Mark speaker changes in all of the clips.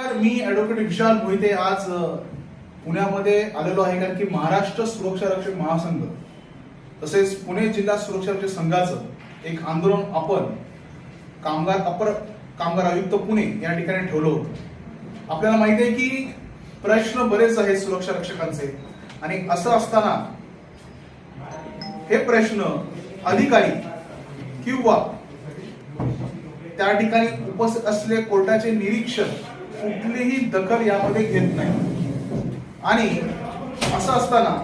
Speaker 1: तर मी ऍडव्होकेट विशाल मोहिते आज पुण्यामध्ये आलेलो आहे कारण की महाराष्ट्र सुरक्षा रक्षक महासंघ तसेच पुणे जिल्हा सुरक्षा रक्षक संघाचं एक आंदोलन आपण कामगार अपर कामगार आयुक्त पुणे या ठिकाणी ठेवलं होतं. आपल्याला माहिती आहे की प्रश्न बरेच आहेत सुरक्षा रक्षकांचे आणि असं असताना हे प्रश्न अधिकारी किंवा त्या ठिकाणी उपस्थित असलेले कोर्टाचे निरीक्षक कुठलीही दखल यामध्ये घेत नाही. आणि असं असताना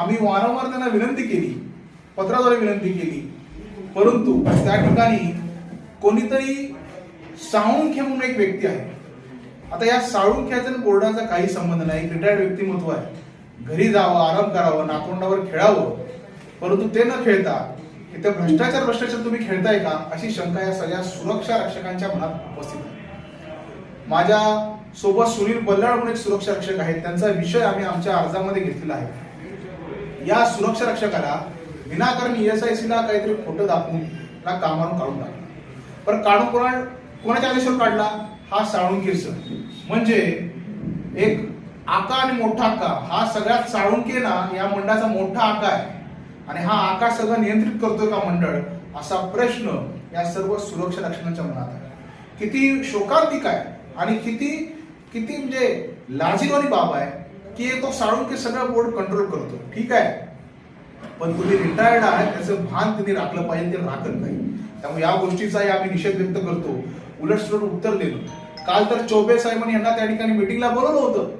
Speaker 1: आम्ही वारंवार त्यांना विनंती केली पत्राद्वारे विनंती केली. परंतु त्या ठिकाणी कोणीतरी साळुंखे म्हणून एक व्यक्ती आहे. आता या साळुंख्याचा आणि बोर्डाचा काही संबंध नाही रिटायर्ड व्यक्तिमत्व आहे. घरी जावं आराम करावं नातोंडावर खेळावं परंतु ते न खेळता इथे भ्रष्टाचार भ्रष्टाचार तुम्ही खेळताय का अशी शंका या सगळ्या सुरक्षा रक्षकांच्या मनात उपस्थित आहे. माझ्या सोबत सुनील बल्लाळ म्हणून एक सुरक्षा रक्षक आहेत. त्यांचा विषय आम्ही आमच्या अर्जामध्ये घेतलेला आहे. या सुरक्षा रक्षकाला विनाकारण E ईएसआयसी ला काहीतरी खोटं दाखवून ना कामावरून काढून टाकलं. पण काढून कोणा कोणाच्या आदेशावर काढला? हा साळुंकीर सर म्हणजे एक आका आणि मोठा आका. हा सगळ्यात साळुंके ना या मंडळाचा मोठा आका आहे. आणि हा आका सगळं नियंत्रित करतोय का मंडळ? असा प्रश्न या सर्व सुरक्षा रक्षणाच्या मनात आहे. किती शोकांतिक आहे. आणि किती किती म्हणजे लाजीवाली बाब आहे की तो साळून की सगळं बोर्ड कंट्रोल करतो. ठीक आहे? पण तुम्ही रिटायर्ड आहे त्याचं भान त्यांनी राखलं पाहिजे ते राखत नाही. त्यामुळे या गोष्टीचाही आम्ही निषेध व्यक्त करतो. उलट सुलट उत्तर देतो काल तर चौबे साहेबांनी यांना त्या ठिकाणी मिटिंगला बोलवलं होतं.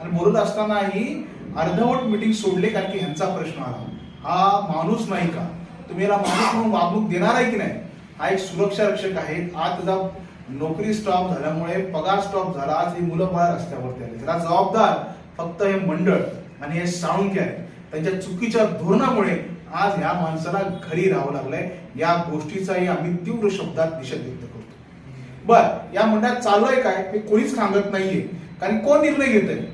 Speaker 1: आणि बोलत असतानाही अर्धवट मिटिंग सोडले कारण की ह्यांचा प्रश्न आला. हा माणूस नाही का? तुम्ही याला माणूस म्हणून वागणूक देणार आहे की नाही? हा एक सुरक्षा रक्षक आहे. हा त्याचा नोकरी स्टॉप झाल्यामुळे पगार स्टॉप झाला आज ही मुलं बाळ रस्त्यावरती आली. त्याला जबाबदार फक्त हे मंडळ आणि हे साळुंके आहे त्यांच्या चुकीच्या धोरणामुळे आज ह्या माणसाला घरी राहावं लागलंय. या गोष्टीचाही आम्ही तीव्र शब्दात निषेध व्यक्त करतो. बर या मंडळात चालू आहे काय? हे कोणीच सांगत नाहीये. कारण कोण निर्णय घेत आहे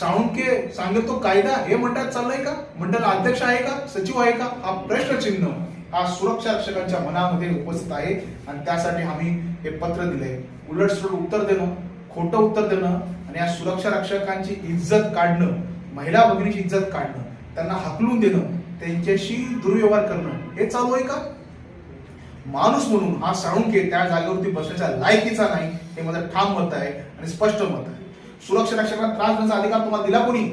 Speaker 1: साळुंके सांगत तो कायदा हे मंडळात चाललंय का? मंडळ अध्यक्ष आहे का? सचिव आहे का? हा प्रश्नचिन्ह. हा सुरक्षा रक्षकांच्या मनामध्ये उपस्थित आहे. आणि त्यासाठी आम्ही हे पत्र दिलंय. उलट सुलट उत्तर देणं खोटं उत्तर देणं आणि या सुरक्षा रक्षकांची इज्जत काढणं महिला भगिनीची इज्जत काढणं त्यांना हकलून देणं त्यांच्याशी दुर्व्यवहार करणं हे चालू आहे का? माणूस म्हणून हा साळुंके त्या जागेवरती बसण्याच्या लायकीचा नाही हे माझं ठाम मत आहे आणि स्पष्ट मत आहे. सुरक्षा रक्षकांना त्रास देण्याचा अधिकार तुम्हाला दिला कोणी?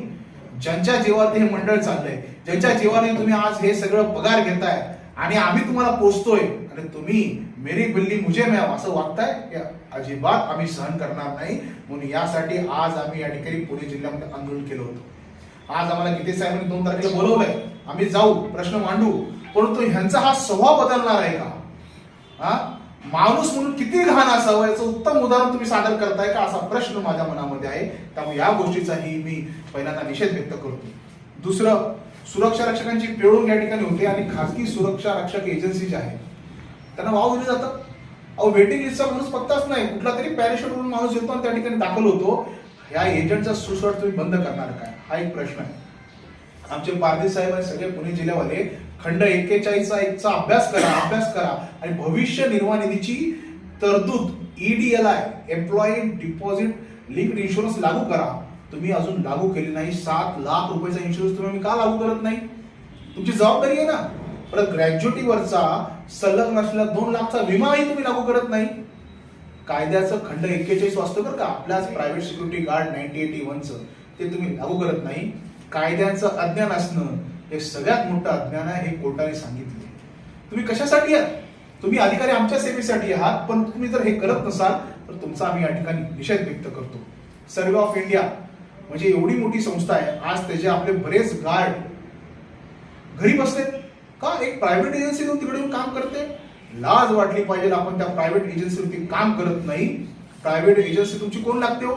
Speaker 1: ज्यांच्या जीवावरती हे मंडळ चाललंय ज्यांच्या जीवाने तुम्ही आज हे सगळं पगार घेताय आणि आम्ही तुम्हाला पोचतोय आणि तुम्ही मेरी बिल्ली मुझे मॅम हो असं वागताय हे अजिबात आम्ही सहन करणार नाही. म्हणून यासाठी आज आम्ही या ठिकाणी पुणे जिल्ह्यामध्ये आंदोलन केलं होतं. आज आम्हाला गीते साहेबांनी दोन तारखेला बोलवलंय. आम्ही जाऊ प्रश्न मांडू परंतु ह्यांचा हा स्वभाव बदलणार आहे का? हा? माणूस म्हणून किती घाण असावं याचं उत्तम उदाहरण तुम्ही सादर करताय का? असा प्रश्न माझ्या मनामध्ये आहे. त्यामुळे या गोष्टीचाही मी पहिल्यांदा निषेध व्यक्त करतो. दुसरं सुरक्षा रक्षकांची पिळून या ठिकाणी होते आणि खासगी सुरक्षा रक्षक एजन्सी ज्या आहेत त्यांना वाव दिलं जातं. अहो वेटिंग लिस्टचा माणूस पत्ताच नाही. कुठला तरी पॅरेशूट म्हणून माणूस येतो आणि त्या ठिकाणी दाखल होतो. या एजंटचा सुसट तुम्ही बंद करणार काय? हा एक प्रश्न आहे. आमचे पारदी साहेब आणि सगळे पुणे जिल्ह्यावाले. खंड एक्केचाळीसचा एकचा अभ्यास करा अभ्यास करा. आणि भविष्य निर्वाह निधीची तरतूद EDLI employee deposit link insurance लागू करा. तुम्ही अजून लागू केली नाही सात लाख रुपयाचा इन्शुरन्स तुम्ही का लागू करत नाही? तुमची जबाबदारी आहे ना. परत ग्रॅज्युएटीवरचा सलग नसलेला दोन लाखचा विमाही तुम्ही लागू करत नाही. कायद्याचं खंड एक्केचाळीस वाचतो बरं का. आपल्याच private security guard ninety eighty वनचं ते तुम्ही लागू करत नाही. कायद्याचं अज्ञान असणं हे सगळ्यात मोठं अज्ञान आहे हे कोर्टाने सांगितले तुम्ही कशासाठी आहात? तुम्ही अधिकारी आमच्या सेवेसाठी आहात पण तुम्ही जर हे करत नसाल तर तुमचा आम्ही या ठिकाणी निषेध व्यक्त करतो. Survey of India. म्हणजे एवढी मोठी संस्था आहे आज त्याचे आपले बरेच गार्ड घरी बसले का एक प्रायव्हेट एजन्सी येऊन तिकडे येऊन काम करते? लाज वाटली पाहिजे आपण त्या प्रायव्हेट एजन्सीवरती काम करत नाही. प्रायव्हेट एजन्सी तुमची कोण लागते हो?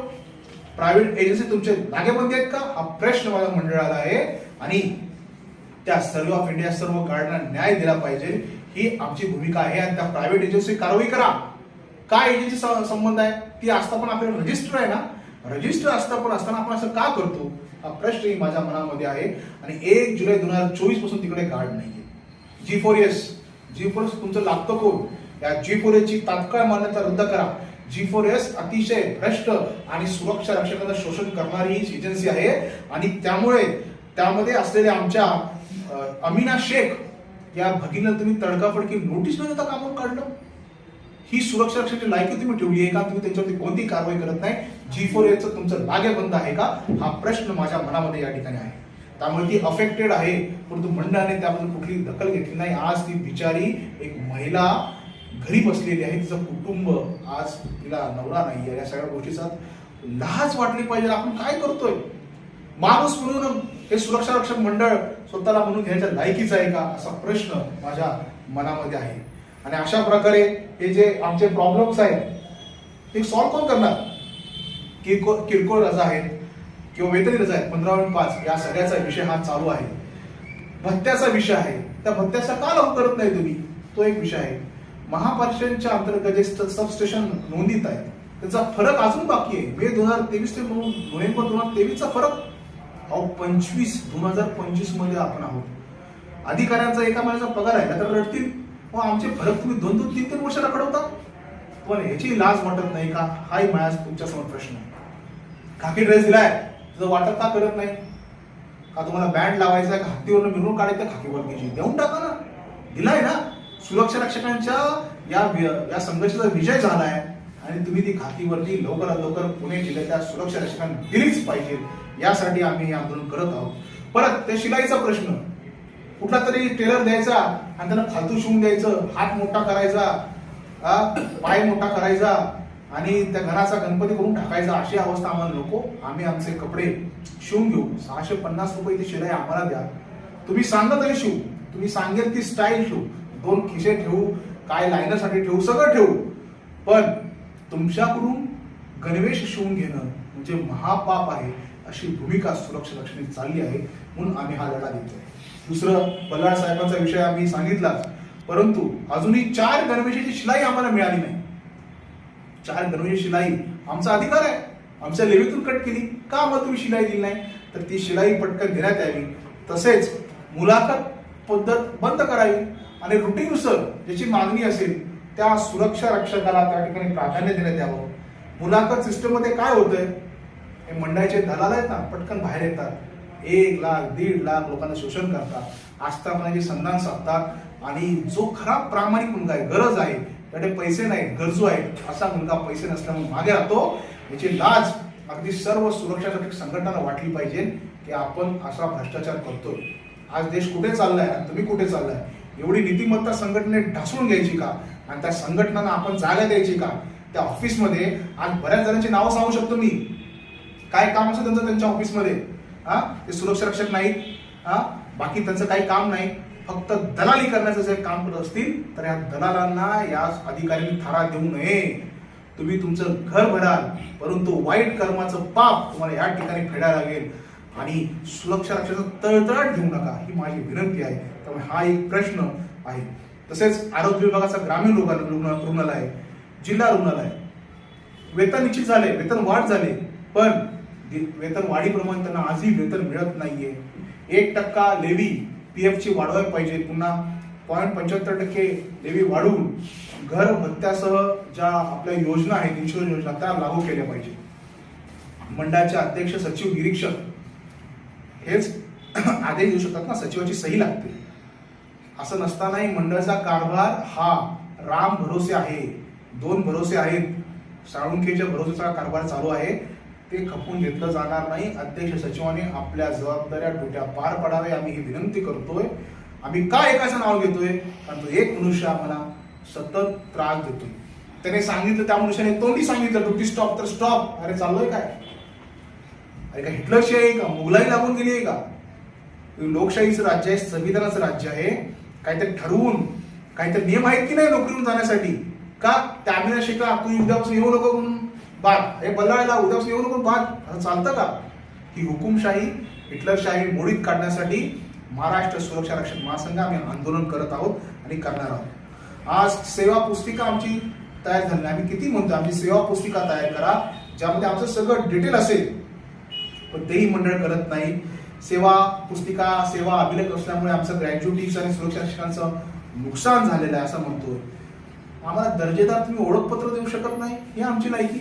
Speaker 1: प्रायव्हेट एजन्सी तुमचे नागेबंदी आहेत का? हा प्रश्न माझ्या मंडळाला आहे. आणि त्या सर्व ऑफ इंडिया सर्व गार्डना न्याय दिला पाहिजे. ही आमची भूमिका आहे आणि त्या प्रायव्हेट एजन्सी कारवाई करा. काय एजन्सी संबंध आहे? ती असता पण आपल्याला रजिस्टर आहे ना? रजिस्टर असता पण असताना आपण असं का करतो? हा प्रश्नही माझ्या मनामध्ये आहे. आणि एक जुलै दोन हजार चोवीसपासून तिकडे गार्ड नाहीये. G four S G four S तुमचं लागतं कोण? या जी फोर एस ची तात्काळ मान्यता रद्द करा. जी फोर एस अतिशय भ्रष्ट आणि सुरक्षा रक्षकांचं शोषण करणारी ही एजन्सी आहे. आणि त्यामुळे त्यामध्ये असलेले आमच्या अमिना शेख या भगिनीला तुम्ही तडकाफडकी नोटीस न देता काढलं? ही सुरक्षा रक्षणाची लायकी तुम्ही ठेवली आहे का? तुम्ही त्यांच्यावरती कोणती कारवाई करत नाही. जी फोर एचं तुमचं लागेबंद आहे का? हा प्रश्न माझ्या मनामध्ये या ठिकाणी आहे. त्यामुळे ती अफेक्टेड आहे. परंतु मंडळाने त्याबद्दल कुठली दखल घेतली नाही. आज ती बिचारी एक महिला घरी बसलेली आहे. तिचं कुटुंब आज तिला नवरा नाही आहे. या सगळ्या गोष्टीचा लाज वाटली पाहिजे. आपण काय करतोय? माणूस म्हणून हे सुरक्षा रक्षक मंडळ स्वतःला म्हणून घ्यायच्या लायकीचं आहे का? असा प्रश्न माझ्या मनामध्ये आहे. आणि अशा प्रकारे हे जे आमचे प्रॉब्लेम्स आहेत ते सॉल्व्ह कोण करणार? किरकोळ किरकोळ रजा आहेत किंवा वेतनी रजा आहेत. पंधरा पॉईंट पाच या सगळ्याचा विषय हा चालू आहे. भत्त्याचा विषय आहे. त्या भत्त्याचा का लागू करत नाही तुम्ही? तो एक विषय आहे. महापालिकेच्या अंतर्गत जे सबस्टेशन नोंदीत आहे त्याचा फरक अजून बाकी आहे. मे दोन हजार तेवीस ते नोव्हेंबर दोन हजार तेवीसचा फरक. अहो पंचवीस दोन हजार पंचवीसमध्ये आपण आहोत. अधिकाऱ्यांचा एका महिन्याचा पगार आहे तर रडतील. व आमचे फरक तुम्ही दोन दोन तीन तीन वर्ष रखडवता पण याची लाज वाटत नाही का? हाही माझ्या तुमच्यासमोर प्रश्न. आहे खाकी ड्रेस दिलाय तुझं वाटत का करत नाही? का तुम्हाला बँड लावायचा का? हत्तीवरून मिरवून काढायचं खाकीवर घ्यायची देऊन टाका ना. दिलाय ना. सुरक्षा रक्षकांच्या या वि- या संघर्षाचा विजय झालाय. आणि तुम्ही ती खाकीवरती लवकरात लवकर पुणे जिल्ह्याच्या सुरक्षा रक्षकांना दिलीच पाहिजे. यासाठी आम्ही हे आंदोलन करत आहोत. परत त्या शिलाईचा प्रश्न. कुठला तरी टेलर द्यायचा आणि त्यांना फालतू शिवून द्यायचं हात मोठा करायचा पाय मोठा करायचा आणि त्या घराचा गणपती करून टाकायचा. अशी अवस्था आम्हाला नको. आम्ही आमचे कपडे शिवून घेऊ. सहाशे पन्नास रुपये ती शिलाई आम्हाला द्या. तुम्ही सांगा तरी शिवू. तुम्ही सांगेल ती स्टाईल ठेवू दोन खिसे ठेवू काय लायनरसाठी ठेवू सगळं ठेवू. पण तुमच्याकडून गणवेश शिवून घेणं म्हणजे महापाप आहे. अशी भूमिका सुरक्षा लक्षणे चालली आहे. म्हणून आम्ही हा लढा देतोय. दुसरं बल्लाळ साहेबांचा विषय आम्ही सांगितलाच. परंतु अजूनही चार गणवेशाची शिलाई आम्हाला मिळाली नाही. चार गणवेश शिलाई आमचा अधिकार आहे. आमच्या लेवीतून कट केली. का मग तुम्ही शिलाई दिली नाही? तर ती शिलाई पटकन घेण्यात यावी. तसेच मुलाखत पद्धत बंद करावी. आणि रुटीनुसार ज्याची मागणी असेल त्या सुरक्षा रक्षकाला त्या ठिकाणी प्राधान्य देण्यात यावं. मुलाखत सिस्टममध्ये काय होतंय? हे मंडळाचे दलाल आहेत ना पटकन बाहेर येतात. एक लाख दीड लाख लोकांना शोषण करतात. आस्थापनाचे संधान साधतात आणि जो खरा प्रामाणिक मुलगा आहे गरज आहे त्याकडे पैसे नाहीत गरजू आहेत असा मुलगा पैसे नसल्यामुळे मागे राहतो. याची लाज अगदी सर्व सुरक्षा संघटनांना वाटली पाहिजे की आपण असा भ्रष्टाचार करतोय. आज देश कुठे चाललाय आणि तुम्ही कुठे चाललाय? एवढी नीतिमत्ता संघटने ढासळून घ्यायची का? आणि त्या संघटनांना आपण जागा द्यायची का? त्या ऑफिसमध्ये आज बऱ्याच जणांची नावं सांगू शकतो मी. काय काम असतं त्यांचं त्यांच्या ऑफिसमध्ये हा? ते सुरक्षा रक्षक नाहीत. हा? बाकी त्यांचं काही काम नाही. फक्त दलाली करण्याचं जर काम करत असतील तर या दलालांना या अधिकाऱ्यांनी थारा देऊ नये. तुम्ही तुमचं घर भराल परंतु वाईट कर्माचं पाप तुम्हाला या ठिकाणी फेडायला लागेल. आणि सुरक्षा रक्षणाचा तळतळाट घेऊ नका ही माझी विनंती आहे. त्यामुळे हा एक प्रश्न आहे. तसेच आरोग्य विभागाचा ग्रामीण रुग्ण रुग्ण- रुग्णालय जिल्हा रुग्णालय. वेतन निश्चित झाले वेतन वाढ झाले पण वेतन वाढीप्रमाणे त्यांना आजही वेतन मिळत नाहीये. एक टक्का लेवी पी ची वाढवायला पाहिजे. पुन्हा पॉईंट पंच्याहत्तर टक्के लेवी वाढवून घर भत्त्यासह ज्या आपल्या योजना आहेत इन्शुरन्स योजना त्या लागू केल्या पाहिजे. मंडळाचे अध्यक्ष सचिव निरीक्षक हेच आदेश देऊ शकतात ना सचिवाची सही लागते. असं नसतानाही मंडळाचा कारभार हा राम भरोसे आहे. दोन भरोसे आहेत. साळुंखेच्या भरोसेचा कारभार चालू आहे. ते खपून घेतलं जाणार नाही. अध्यक्ष सचिवाने आपल्या जबाबदाऱ्या डोट्या पार पडावे आम्ही ही विनंती करतोय. आम्ही का एकाचं नाव घेतोय? कारण तो एक मनुष्य आम्हाला सतत त्रास देतोय. त्याने सांगितलं त्या मनुष्याने तोंडी सांगितलं ड्युटी स्टॉप तर स्टॉप अरे चाललोय काय? अरे का हिटलरशी आहे का? मुघलाई लागून गेली आहे का लोकशाहीचं राज्य आहे संविधानाचं राज्य आहे. काहीतरी ठरवून काहीतरी नियम आहेत की नाही नोकरीवरून जाण्यासाठी? का त्यामिना शिका तू युद्धापासून येऊ नको म्हणून? बाद हे बल्लाळला उद्यापासून येऊ नको बाद असं चालतं का? ही हुकुमशाही हिटलरशाही मोडीत काढण्यासाठी महाराष्ट्र सुरक्षा रक्षक महासंघ आम्ही आंदोलन करत आहोत आणि करणार आहोत. आज सेवा पुस्तिका आमची तयार झाली आम्ही किती म्हणतो आमची सेवा पुस्तिका तयार करा ज्यामध्ये आमचं सगळं डिटेल असेल. पण तेही मंडळ करत नाही. सेवा पुस्तिका सेवा अभिलेख असल्यामुळे आमचं ग्रॅज्युटीचं आणि सुरक्षा रक्षकांचं नुकसान झालेलं आहे असं म्हणतो आम्हाला दर्जेदार तुम्ही ओळखपत्र देऊ शकत नाही हे आमची लायकी.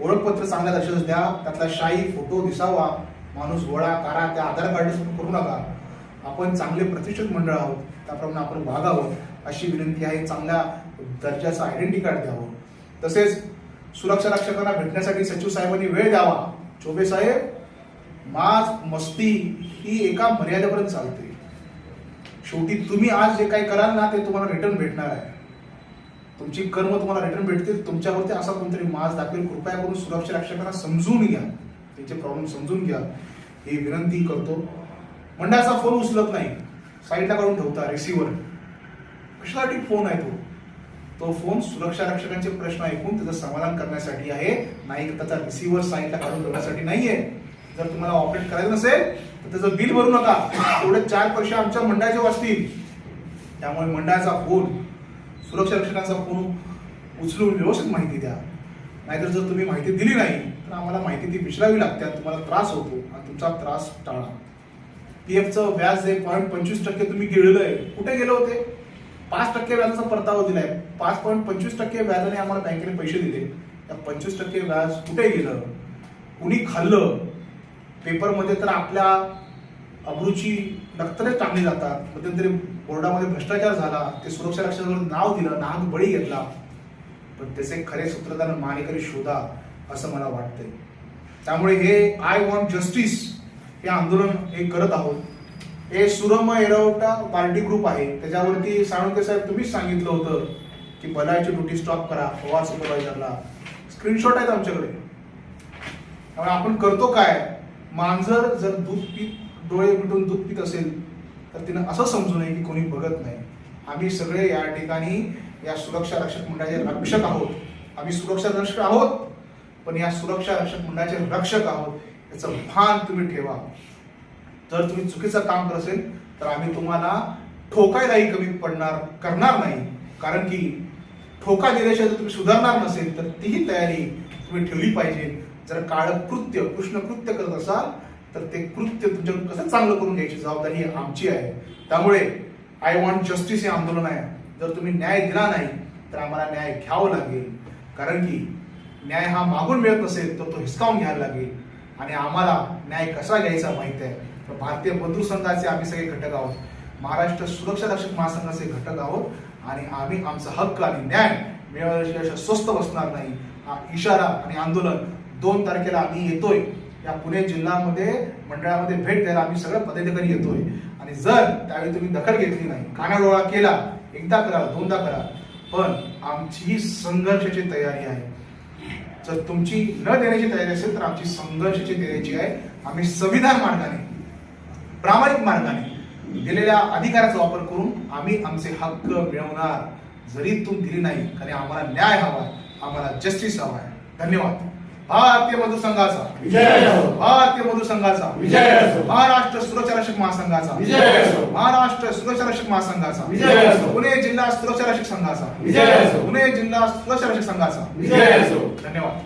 Speaker 1: ओळखपत्र चांगल्या दर्जाचं द्या त्यातला शाही फोटो दिसावा माणूस गोळा करा त्या आधार कार्ड करू नका. आपण चांगले प्रतिष्ठित मंडळ आहोत त्याप्रमाणे आपण वागावं अशी विनंती आहे चांगल्या दर्जाचं आयडेंटिटी कार्ड द्यावं. तसेच सुरक्षा रक्षकांना भेटण्यासाठी सचिव साहेबांनी वेळ द्यावा. चोबे साहेब माज मस्ती ही एका मर्यादेपर्यंत चालते. शेवटी तुम्ही आज जे काही कराल ना ते तुम्हाला रिटर्न भेटणार आहे. तुमची कर्म तुम्हाला रिटर्न भेटतील. तुमच्यावरती असा कोणतरी मास दाखवेल. कृपया करून सुरक्षा रक्षकांना समजून घ्या. त्यांचे प्रॉब्लेम समजून घ्या. ही विनंती करतो. मंडळाचा फोन उचलत नाही. साईडला काढून ठेवता रिसिव्हर कशासाठी फोन आहे तो? तो फोन सुरक्षा रक्षकांचे प्रश्न ऐकून त्याचं समाधान करण्यासाठी आहे. नाही त्याचा रिसिव्हर साईडला काढून ठेवण्यासाठी नाहीये. जर तुम्हाला ऑपरेट करायचं नसेल तर त्याचं बिल भरू नका. तेवढे चार पैसे आमच्या मंडळाचे वाचतील. त्यामुळे मंडळाचा फोन सुरक्षा रक्षकांचा फोन उचलून व्यवस्थित माहिती द्या. नाहीतर जर तुम्ही माहिती दिली नाही तर आम्हाला माहिती ती विचारावी लागते तुम्हाला त्रास होतो आणि तुमचा त्रास टाळा. पी एफचं व्याज जे पॉईंट पंचवीस टक्के तुम्ही गिळलंय. कुठे गेले होते? पाच टक्के व्याजाचा परतावा दिलाय. पाच पॉईंट पंचवीस टक्के व्याजाने आम्हाला बँकेने पैसे दिले. त्या पंचवीस टक्के व्याज कुठे गेलं? कुणी खाल्लं? पेपरमध्ये तर आपल्या अब्रूची नक्तरे टाकली जातात. मध्यंतरी बोर्डामध्ये भ्रष्टाचार झाला. ते सुरक्षा रक्षकावर नाव दिलं नाग बळी घेतला. पण त्याचे खरे सूत्रधार मानेकरी शोधा असं मला वाटतंय. त्यामुळे हे आय वॉन्ट जस्टिस हे आंदोलन हे करत आहोत. हे सुरम एरवटा पार्टी ग्रुप आहे. त्याच्यावरती साळुंके साहेब तुम्हीच सांगितलं होतं की बलायची ड्युटी स्टॉप करा पवार सुपरवायझरला स्क्रीनशॉट आहेत आमच्याकडे. त्यामुळे आपण करतो काय? मांजर जर दूध पीत डोळे मिटून दूध पित असेल तर तिनं असं समजू नये की कोणी बघत नाही. आम्ही सगळे या ठिकाणी या सुरक्षा रक्षक मंडळाचे रक्षक आहोत. आम्ही सुरक्षा रक्षक आहोत पण या सुरक्षा रक्षक मंडळाचे रक्षक आहोत याचं भान तुम्ही ठेवा. जर तुम्ही चुकीचं काम करत असेल तर आम्ही तुम्हाला ठोकायलाही कमी पडणार करणार नाही. कारण की ठोका दिल्याशिवाय जर तुम्ही सुधारणार नसेल तर तीही तयारी तुम्ही ठेवली पाहिजे. जर काळ कृत्य कृष्ण कृत्य करत असाल तर ते कृत्य तुमच्याकडून कसं चांगलं करून घ्यायची जबाबदारी ही आमची आहे. त्यामुळे आय वॉन्ट जस्टिस हे आंदोलन आहे. जर तुम्ही न्याय दिला नाही तर आम्हाला न्याय घ्यावं लागेल. कारण की न्याय हा मागून मिळत नसेल तर तो हिसकावून घ्यायला लागेल. आणि आम्हाला न्याय कसा घ्यायचा माहीत आहे? तर भारतीय बंधू संघाचे आम्ही सगळे घटक आहोत. महाराष्ट्र सुरक्षा रक्षक महासंघाचे घटक आहोत. आणि आम्ही आमचा हक्क आणि न्याय मिळवल्याशिवाय स्वस्त बसणार नाही. हा इशारा आणि आंदोलन दोन तारखेला आम्ही येतोय. या पुणे जिल्ह्यामध्ये मंडळामध्ये भेट द्यायला आम्ही सगळं पदाधिकारी येतोय. आणि जर त्यावेळी तुम्ही दखल घेतली नाही कानाडोळा केला एकदा करा दोनदा करा पण आमची ही संघर्षाची तयारी आहे. जर तुमची न देण्याची तयारी असेल तर आमची संघर्षाची देण्याची आहे. आम्ही संविधान मार्गाने प्रामाणिक मार्गाने दिलेल्या अधिकाराचा वापर करून आम्ही आमचे हक्क मिळवणार. जरी तुम दिली नाही कारण आम्हाला न्याय हवा आम्हाला जस्टिस हवा आहे. धन्यवाद. भारतीय मजूर संघाचा
Speaker 2: विजय.
Speaker 1: भारतीय मजूर संघाचा
Speaker 2: विजय.
Speaker 1: महाराष्ट्र सुरक्षा रक्षक महासंघाचा
Speaker 2: विजय.
Speaker 1: महाराष्ट्र सुरक्षा रक्षक महासंघाचा
Speaker 2: विजय.
Speaker 1: पुणे जिल्हा सुरक्षा रक्षक संघाचा
Speaker 2: विजय.
Speaker 1: पुणे जिल्हा सुरक्षा रक्षक संघाचा
Speaker 2: विजय.
Speaker 1: धन्यवाद